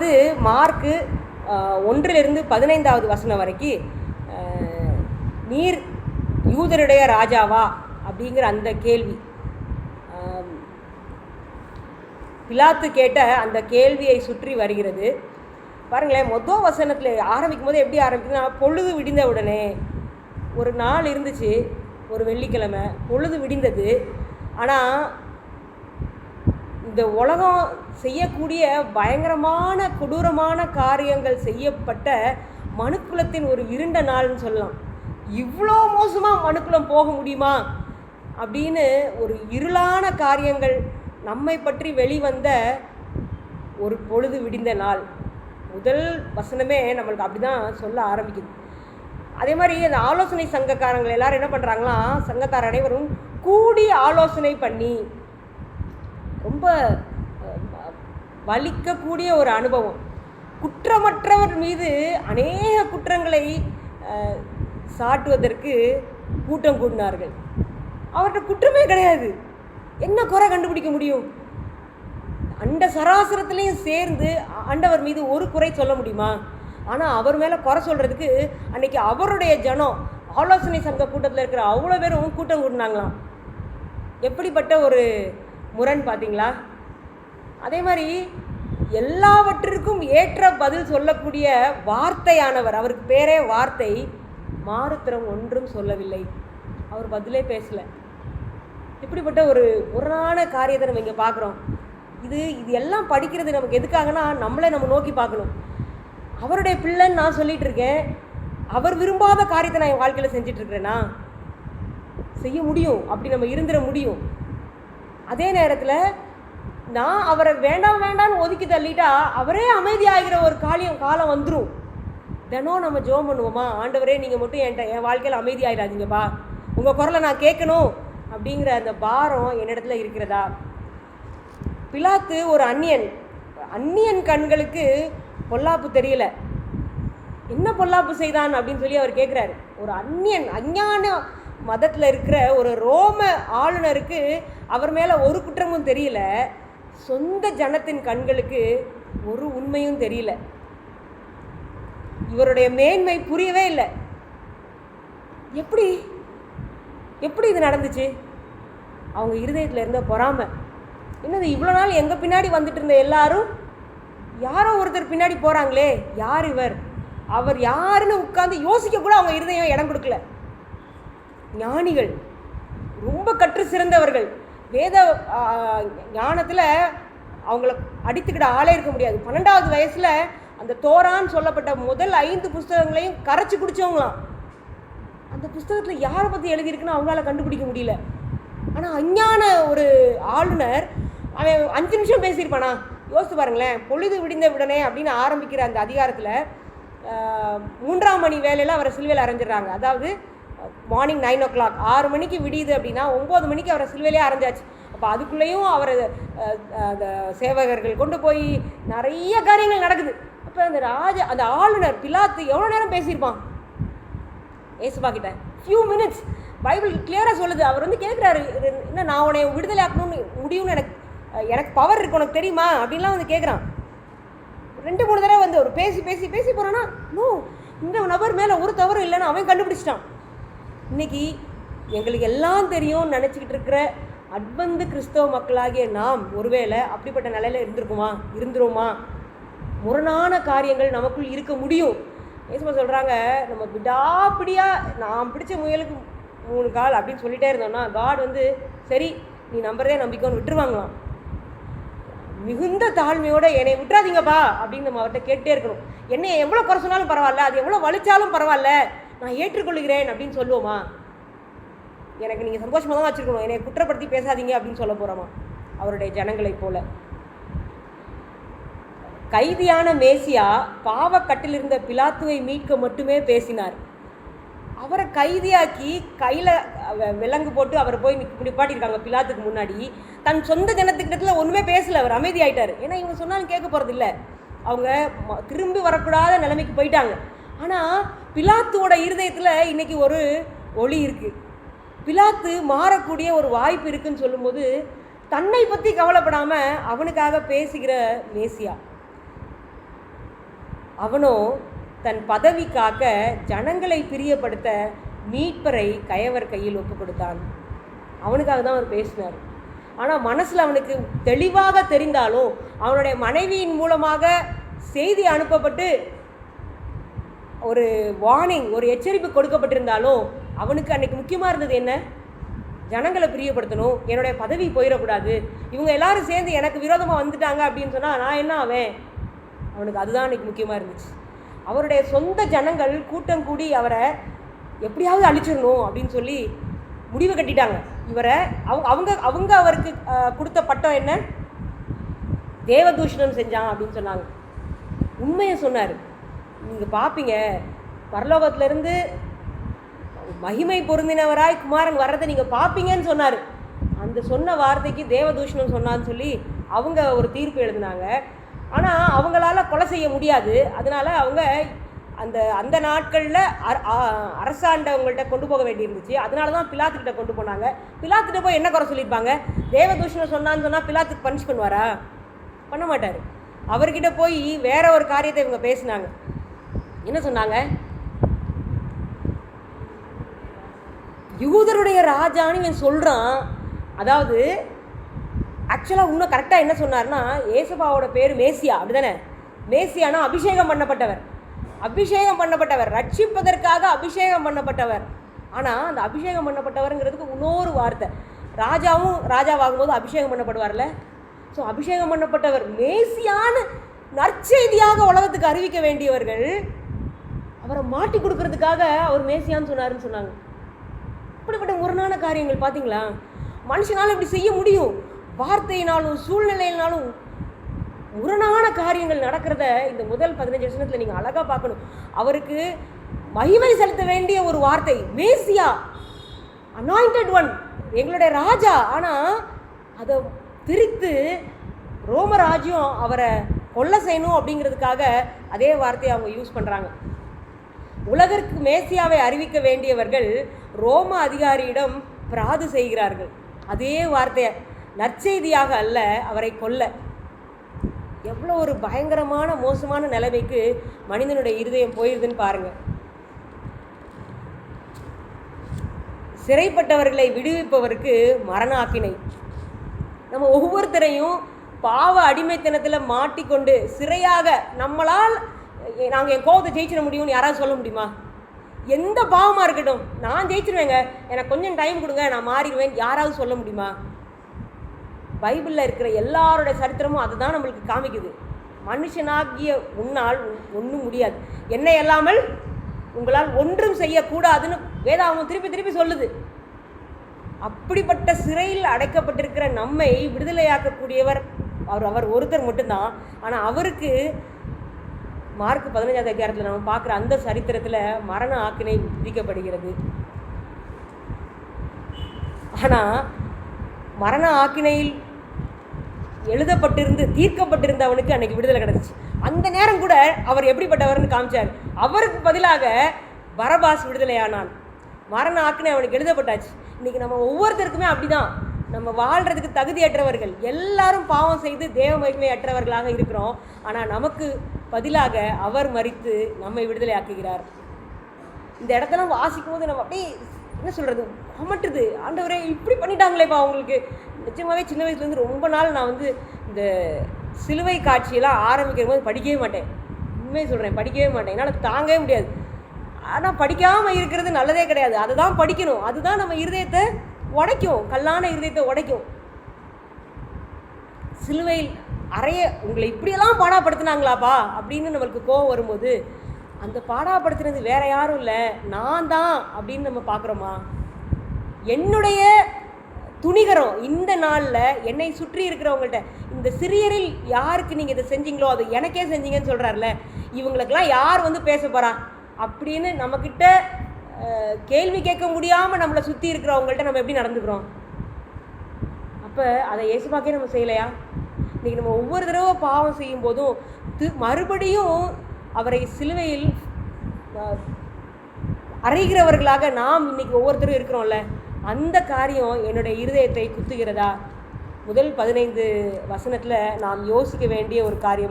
அதாவது மார்க்கு ஒன்றிலிருந்து பதினைந்தாவது வசனம் வரைக்கும் நீர் யூதருடைய ராஜாவா அப்படிங்கிற அந்த கேள்வி. பிலாத்து கேட்ட அந்த கேள்வியை சுற்றி வருகிறது. பாருங்களேன் மொதல் வசனத்தில் ஆரம்பிக்கும் போது எப்படி ஆரம்பிக்குதுன்னா பொழுது விடிந்த உடனே ஒரு நாள் இருந்துச்சு ஒரு வெள்ளிக்கிழமை பொழுது விடிந்தது. ஆனால் இந்த உலகம் செய்யக்கூடிய பயங்கரமான கொடூரமான காரியங்கள் செய்யப்பட்ட மனுக்குலத்தின் ஒரு இருண்ட நாள்னு சொல்லலாம். இவ்வளோ மோசமாக மனுக்குலம் போக முடியுமா? அப்படின்னு ஒரு இருளான காரியங்கள் நம்மை பற்றி வெளிவந்த ஒரு பொழுது விடிந்த நாள். முதல் வசனமே நம்மளுக்கு அப்படி தான் சொல்ல ஆரம்பிக்குது. அதே மாதிரி அந்த ஆலோசனை சங்கக்காரங்கள் எல்லாரும் என்ன பண்ணுறாங்களாம் சங்கத்தார் அனைவரும் கூடி ஆலோசனை பண்ணி ரொம்ப வலிக்கக்கூடிய ஒரு அனுபவம். குற்றமற்றவர் மீது அநேக குற்றங்களை சாட்டுவதற்கு கூட்டம் கூடினார்கள். அவர்கிட்ட குற்றமே கிடையாது. என்ன குறை கண்டுபிடிக்க முடியும்? அண்ட சராசரத்துலேயும் சேர்ந்து ஆண்டவர் மீது ஒரு குறை சொல்ல முடியுமா? ஆனால் அவர் மேலே குறை சொல்கிறதுக்கு அன்னைக்கு அவருடைய ஜனம் ஆலோசனை சங்க கூட்டத்தில் இருக்கிற அவ்வளோ பேரும் கூட்டம் கூட்டினாங்களாம் எப்படிப்பட்ட ஒரு முரண் பார்த்தீங்களா அதே மாதிரி எல்லாவற்றிற்கும் ஏற்ற பதில் சொல்லக்கூடிய வார்த்தையானவர். அவருக்கு பேரே வார்த்தை. மாறுத்திரம் ஒன்றும் சொல்லவில்லை. அவர் பதிலே பேசலை. இப்படிப்பட்ட ஒரு முரணான காரியத்தை நம்ம இங்கே பார்க்குறோம் இது இது எல்லாம் படிக்கிறது நமக்கு எதுக்காகனா நம்மளை நம்ம நோக்கி பார்க்கணும். அவருடைய பிள்ளைன்னு நான் சொல்லிட்டு இருக்கேன். அவர் விரும்பாத காரியத்தை நான் என் வாழ்க்கையில் செஞ்சிட்ருக்கிறேன்னா செய்ய முடியும். அப்படி நம்ம இருந்துட முடியும். அதே நேரத்தில் நான் அவரை வேண்டாம் வேண்டாம்னு ஒதுக்கி தள்ளிட்டா அவரே அமைதியாகிற ஒரு காலியம் காலம் வந்துடும் தினம் நம்ம ஜெபம் பண்ணுவோமா? ஆண்டவரே நீங்கள் மட்டும் என்கிட்ட என் வாழ்க்கையில் அமைதியாகிடாதீங்கப்பா உங்கள் குரலை நான் கேட்கணும் அப்படிங்கிற அந்த பாரம் என்னிடத்துல இருக்கிறதா? பிலாத்து ஒரு அந்நியன். அந்நியன் கண்களுக்கு பொல்லாப்பு தெரியல. என்ன பொல்லாப்பு செய்தான் அப்படின்னு சொல்லி அவர் கேட்குறாரு ஒரு அந்நியன் அஞ்ஞான மதத்தில் இருக்கிற ஒரு ரோம ஆளுநருக்கு அவர் மேலே ஒரு குற்றமும் தெரியல. சொந்த ஜனத்தின் கண்களுக்கு ஒரு உண்மையும் தெரியல. இவருடைய மேன்மை புரியவே இல்லை. எப்படி? எப்படி இது நடந்துச்சு? அவங்க இருதயத்தில் இருந்த பொறாமை. என்னது இவ்வளோ நாள் எங்கள் பின்னாடி வந்துட்டு இருந்த எல்லாரும்? யாரோ ஒருத்தர் பின்னாடி போகிறாங்களே யார் இவர்? அவர் யாருன்னு உட்காந்து யோசிக்க கூட அவங்க இருதயம் இடம் கொடுக்கல. ஞானிகள் ரொம்ப கற்று சிறந்தவர்கள். வேத ஞானத்தில் அவங்கள அடித்துக்கிட ஆளே இருக்க முடியாது. பன்னெண்டாவது வயசில் அந்த தோரான்னு சொல்லப்பட்ட முதல் ஐந்து புஸ்தகங்களையும் கரைச்சி குடிச்சவங்களாம். அந்த புஸ்தகத்தில் யாரை பற்றி எழுதியிருக்குன்னு அவங்களால கண்டுபிடிக்க முடியல. ஆனால் அஞ்ஞான ஒரு ஆளுநர் அவன் அஞ்சு நிமிஷம் பேசியிருப்பானா? யோசித்து பாருங்களேன். பொழுது விடிந்த உடனே அப்படின்னு ஆரம்பிக்கிற அந்த அதிகாரத்தில் மூன்றாம் மணி வேலையில் அவரை சிலுவையில் அரைஞ்சிடுறாங்க. அதாவது மார்னிங் நைன் ஓ கிளாக் ஆறு மணிக்கு விடியுது அப்படின்னா ஒம்பது மணிக்கு அவரை சிலுவையிலே அரைஞ்சாச்சு. அப்போ அதுக்குள்ளேயும் அவரை அந்த சேவகர்கள் கொண்டு போய் நிறைய காரியங்கள் நடக்குது. அப்போ அந்த ராஜ அந்த ஆளுநர் பிலாத்து எவ்வளோ நேரம் பேசியிருப்பான்? ஏசுபா கிட்ட. ஃபியூ மினிட்ஸ் பைபிள் கிளியராக சொல்லுது. அவர் வந்து கேட்குறாரு என்ன நான் உன்னை விடுதலை ஆக்கணும்னு முடியும்னு எனக்கு எனக்கு பவர் இருக்கு உனக்கு தெரியுமா? அப்படின்லாம் வந்து கேட்குறான் ரெண்டு மூணு தடவை வந்து ஒரு பேசி பேசி பேசி போகிறான்னா நோ இந்த நபர் மேலே ஒரு தவறும் இல்லைன்னு அவன் கண்டுபிடிச்சிட்டான். இன்னைக்கு எங்களுக்கு எல்லாம் தெரியும் நினச்சிக்கிட்டு இருக்கிற அட்வந்து கிறிஸ்தவ மக்களாகிய நாம் ஒருவேளை அப்படிப்பட்ட நிலையில் இருந்திருக்குமா? இருந்துருமா முரணான காரியங்கள் நமக்குள் இருக்க முடியும். ஏசுமா சொல்கிறாங்க நம்ம விடாப்பிடியாக நான் பிடிச்ச முயலுக்கு மூணு கால் அப்படின்னு சொல்லிட்டே இருந்தோம்னா காட் வந்து சரி நீ நம்புறதே நம்பிக்கைன்னு விட்டுருவாங்களாம். மிகுந்த தாழ்மையோட என்னை விட்டுறாதீங்கப்பா அப்படின்னு நம்ம அவர்கிட்ட கேட்டே இருக்கணும். என்னை எவ்வளோ குறை சொன்னாலும் பரவாயில்ல அது எவ்வளோ வலிச்சாலும் பரவாயில்ல நான் ஏற்றுக்கொள்கிறேன் அப்படின்னு சொல்லுவோமா? எனக்கு நீங்கள் சந்தோஷமாக தான் வச்சுருக்கணும். என்னை குற்றப்படுத்தி பேசாதீங்க அப்படின்னு சொல்ல போகிறோமா அவருடைய ஜனங்களைப் போல. கைதியான மேசியா பாவக்கட்டிலிருந்த பிலாத்துவை மீட்க மட்டுமே பேசினார். அவரை கைதியாக்கி கையில் விலங்கு போட்டு அவரை போய் நிக்க- நிப்பாட்டியிருக்காங்க பிலாத்துக்கு முன்னாடி. தன் சொந்த ஜனத்துக்கிட்டத்தில் ஒன்றுமே பேசலை. அவர் அமைதியாயிட்டார். ஏன்னா இவங்க சொன்னாலும் கேட்க போகிறது இல்லை அவங்க ம- திரும்பி வரக்கூடாத நிலைமைக்கு போயிட்டாங்க. ஆனால் பிலாத்துவோட இருதயத்தில் இன்றைக்கி ஒரு ஒளி இருக்குது பிலாத்து மாறக்கூடிய ஒரு வாய்ப்பு இருக்குன்னு சொல்லும்போது தன்னை பற்றி கவலைப்படாமல் அவனுக்காக பேசுகிற மேசியா. அவனோ தன் பதவி காக்க ஜனங்களை பிரியப்படுத்த மீட்பரை கயவர் கையில் ஒப்பு கொடுத்தான் அவனுக்காக தான் அவர் பேசினார். ஆனால் மனசில் அவனுக்கு தெளிவாக தெரிந்தாலும் அவனுடைய மனைவியின் மூலமாக செய்தி அனுப்பப்பட்டு ஒரு வார்னிங் ஒரு எச்சரிப்பு கொடுக்கப்பட்டிருந்தாலும் அவனுக்கு அன்னைக்கு முக்கியமாக இருந்தது என்ன? ஜனங்களை பிரியப்படுத்தணும் என்னுடைய பதவி போயிடக்கூடாது இவங்க எல்லாரும் சேர்ந்து எனக்கு விரோதமாக வந்துட்டாங்க அப்படின்னு சொன்னால் நான் என்ன ஆவேன்? அவனுக்கு அதுதான் அன்னைக்கு முக்கியமாக இருந்துச்சு. அவருடைய சொந்த ஜனங்கள் கூட்டம் கூடி அவரை எப்படியாவது அழிச்சிடணும் அப்படின்னு சொல்லி முடிவு கட்டிட்டாங்க. இவரை அவங்க அவங்க அவங்க அவருக்கு கொடுத்த பட்டம் என்ன? தேவதூஷணம் செஞ்சான் அப்படின்னு சொன்னாங்க. உண்மையை சொன்னார். நீங்கள் பார்ப்பீங்க பரலோகத்திலேருந்து மகிமை பொருந்தினவராய் குமாரன் வர்றதை நீங்கள் பார்ப்பீங்கன்னு சொன்னார். அந்த சொன்ன வார்த்தைக்கு தேவதூஷணம் சொன்னான்னு சொல்லி அவங்க ஒரு தீர்ப்பு எழுதினாங்க. ஆனால் அவங்களால கொலை செய்ய முடியாது. அதனால் அவங்க அந்த அந்த நாட்களில் அரசாண்டவங்கள்ட்ட கொண்டு போக வேண்டியிருந்துச்சு. அதனால தான் பிலாத்துக்கிட்ட கொண்டு போனாங்க. பிலாத்துக்கிட்ட போய் என்ன குறை சொல்லியிருப்பாங்க? தேவதூஷணம் சொன்னான்னு சொன்னால் பிலாத்துக்கு பனிஷ் பண்ணுவாரா? பண்ண மாட்டார். அவர்கிட்ட போய் வேற ஒரு காரியத்தை இவங்க பேசினாங்க. என்ன சொன்னாங்க? யூதருடைய ராஜான்னு இவன் சொல்கிறான் அதாவது ஆக்சுவலாக இன்னும் கரெக்டாக என்ன சொன்னார்னா ஏசபாவோட பேர் மேசியா அப்படிதானே? மேசியானா அபிஷேகம் பண்ணப்பட்டவர். அபிஷேகம் பண்ணப்பட்டவர் ரட்சிப்பதற்காக அபிஷேகம் பண்ணப்பட்டவர். ஆனால் அந்த அபிஷேகம் பண்ணப்பட்டவருங்கிறதுக்கு இன்னொரு வார்த்தை. ராஜாவும் ராஜாவாகும் போது அபிஷேகம் பண்ணப்படுவார்ல? ஸோ அபிஷேகம் பண்ணப்பட்டவர் மேசியான்னு நற்செய்தியாக உலகத்துக்கு அறிவிக்க வேண்டியவர்கள் அவரை மாட்டி கொடுக்கறதுக்காக அவர் மேசியான்னு சொன்னாருன்னு சொன்னாங்க. இப்படிப்பட்ட முரணான காரியங்கள் பார்த்தீங்களா மனுஷனால இப்படி செய்ய முடியும். வார்த்தையினாலும் சூழ்நிலையினாலும் முரணான காரியங்கள் நடக்கிறத இந்த முதல் பதினஞ்சு வருஷத்தில் நீங்கள் அழகாக பார்க்கணும். அவருக்கு மகிமை செலுத்த வேண்டிய ஒரு வார்த்தை மேசியா அனாயிண்டட் ஒன் எங்களுடைய ராஜா. ஆனால் அதை பிரித்து ரோமராஜ்யம் அவரை கொல்ல செய்யணும் அப்படிங்கிறதுக்காக அதே வார்த்தையை அவங்க யூஸ் பண்ணுறாங்க உலகிற்கு மேசியாவை அறிவிக்க வேண்டியவர்கள் ரோம அதிகாரியிடம் பிராது செய்கிறார்கள். அதே வார்த்தையை நற்செய்தியாக அல்ல அவரை கொல்ல. எவ்வளோ ஒரு பயங்கரமான மோசமான நிலைமைக்கு மனிதனுடைய இருதயம் போயிருதுன்னு பாருங்க. சிறைப்பட்டவர்களை விடுவிப்பவருக்கு மரணாக்கினை. நம்ம ஒவ்வொருத்தரையும் பாவ அடிமைத்தனத்தில் மாட்டிக்கொண்டு சிறையாக நம்மளால் நாங்கள் என் கோபத்தை ஜெயிச்சிட முடியும்னு யாராவது சொல்ல முடியுமா? எந்த பாவமாக இருக்கட்டும் நான் ஜெயிச்சிருவேங்க. எனக்கு கொஞ்சம் டைம் கொடுங்க நான் மாறிடுவேன். யாராவது சொல்ல முடியுமா? பைபிளில் இருக்கிற எல்லாரோட சரித்திரமும் அதுதான் நம்மளுக்கு காமிக்குது. மனுஷனாகிய உன்னால் ஒன்றும் முடியாது. என்னை இல்லாமல் உங்களால் ஒன்றும் செய்யக்கூடாதுன்னு வேதாவும் திருப்பி திருப்பி சொல்லுது. அப்படிப்பட்ட சிறையில் அடைக்கப்பட்டிருக்கிற நம்மை விடுதலையாக்கக்கூடியவர் அவர் அவர் ஒருத்தர் மட்டும்தான். ஆனால் அவருக்கு மார்க் பதினஞ்சாவது அதிகாரத்தில் நம்ம பார்க்குற அந்த சரித்திரத்தில் மரண ஆக்கினை விதிக்கப்படுகிறது. ஆனால் மரண ஆக்கினையில் எழுதப்பட்டிருந்து தீர்க்கப்பட்டிருந்த அவனுக்கு அன்னைக்கு விடுதலை கிடந்துச்சு அந்த நேரம் கூட அவர் எப்படிப்பட்டவர்னு காமிச்சார். அவருக்கு பதிலாக பரபாஸ் விடுதலையானான். மரண ஆக்கினை அவனுக்கு எழுதப்பட்டாச்சு. இன்றைக்கி நம்ம ஒவ்வொருத்தருக்குமே அப்படி தான் நம்ம வாழ்றதுக்கு தகுதியற்றவர்கள். எல்லாரும் பாவம் செய்து தேவ மகிமை அற்றவர்களாக இருக்கிறோம். ஆனால் நமக்கு பதிலாக அவர் மறித்து நம்மை விடுதலை ஆக்குகிறார். இந்த இடத்தெல்லாம் வாசிக்கும் போது நம்ம அப்படியே என்ன சொல்கிறது அமட்டுது. ஆண்டவரே இப்படி பண்ணிட்டாங்களேப்பா அவங்களுக்கு. நிச்சயமாகவே சின்ன வயசுலேருந்து ரொம்ப நாள் நான் வந்து இந்த சிலுவை காட்சியெல்லாம் ஆரம்பிக்கிற போது படிக்கவே மாட்டேன். உண்மையை சொல்கிறேன் படிக்கவே மாட்டேன். என்னால் தாங்கவே முடியாது. ஆனால் படிக்காமல் இருக்கிறது நல்லதே கிடையாது. அதை தான் படிக்கணும். அதுதான் நம்ம இருதயத்தை உடைக்கும் கல்லான இருதயத்தை உடைக்கும். சிலுவையில் அறைய உங்களை இப்படியெல்லாம் பாடாப்படுத்தினாங்களாப்பா? அப்படின்னு நம்மளுக்கு கோவம் வரும்போது அந்த பாடாப்படுத்தினது வேற யாரும் இல்லை நான் தான் அப்படின்னு நம்ம பார்க்குறோமா என்னுடைய துணிகரம் இந்த நாளில் என்னை சுற்றி இருக்கிறவங்கள்ட்ட இந்த சிறியரில் யாருக்கு நீங்கள் இதை செஞ்சீங்களோ அது எனக்கே செஞ்சீங்கன்னு சொல்கிறார்ல இவங்களுக்கெல்லாம் யார் வந்து பேச போகிறா அப்படின்னு நம்மக்கிட்ட கேள்வி கேட்க முடியாமல் நம்மளை சுற்றி இருக்கிறவங்கள்ட்ட நம்ம எப்படி நடந்துக்கிறோம்? அப்போ அதை இயேசுபாக்கே நம்ம செய்யலையா? இன்றைக்கி நம்ம ஒவ்வொரு தடவை பாவம் செய்யும் போதும் தி- மறுபடியும் அவரை சிலுவையில் அறைகிறவர்களாக நாம் இன்னைக்கு ஒவ்வொருத்தரும் இருக்கிறோம்ல அந்த காரியம் என்னுடைய இருதயத்தை குத்துகிறதா? முதல் பதினைந்து வசனத்தில் நாம் யோசிக்க வேண்டிய ஒரு காரியம்